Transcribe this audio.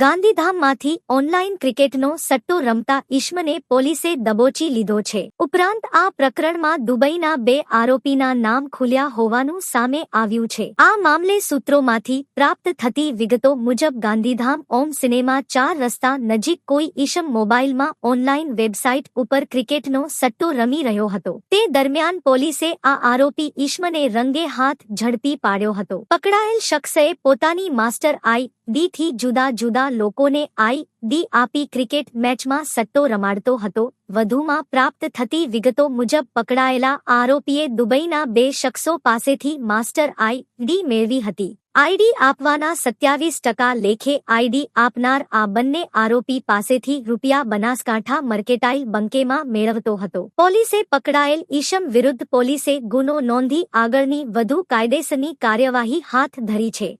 ગાંધીધામમાંથી online ક્રિકેટનો સટ્ટો રમતા ઈશ્મને પોલીસે દબોચી લીધો છે. ઉપરાંત આ પ્રકરણમાં દુબઈના બે આરોપીના નામ ખુલ્યા હોવાનું સામે આવ્યું છે. આ મામલે સૂત્રોમાંથી પ્રાપ્ત થતી વિગતો મુજબ ગાંધીધામ ઓમ સિનેમા ચાર રસ્તા નજીક કોઈ ઈશમ મોબાઈલમાં ઓનલાઈન વેબસાઇટ ઉપર ક્રિકેટનો સટ્ટો રમી રહ્યો હતો. તે દરમિયાન પોલીસે આ આરોપી ઈશ્મને રંગે હાથ ઝડપી પાડ્યો હતો. પકડાયેલ શખ્સે પોતાની માસ્ટર આઈ ડીથી જુદા જુદા લોકોને આઈ ડી આપી ક્રિકેટ મેચમાં સટ્ટો રમાડતો હતો. વધુમાં પ્રાપ્ત થતી વિગતો મુજબ પકડાયેલા આરોપીએ દુબઈના બે શખ્સો પાસેથી માસ્ટર આઈ ડી મેળવી હતી. આઈડી આપવાના સત્યાવીસ ટકા લેખે આઈડી આપનાર આ બંને આરોપી પાસેથી રૂપિયા બનાસકાંઠા મર્કેટાઇલ બંકેમાં મેળવતો હતો. પોલીસે પકડાયેલ ઈશમ વિરુદ્ધ પોલીસે ગુનો નોંધી આગળની વધુ કાયદેસરની કાર્યવાહી હાથ ધરી છે.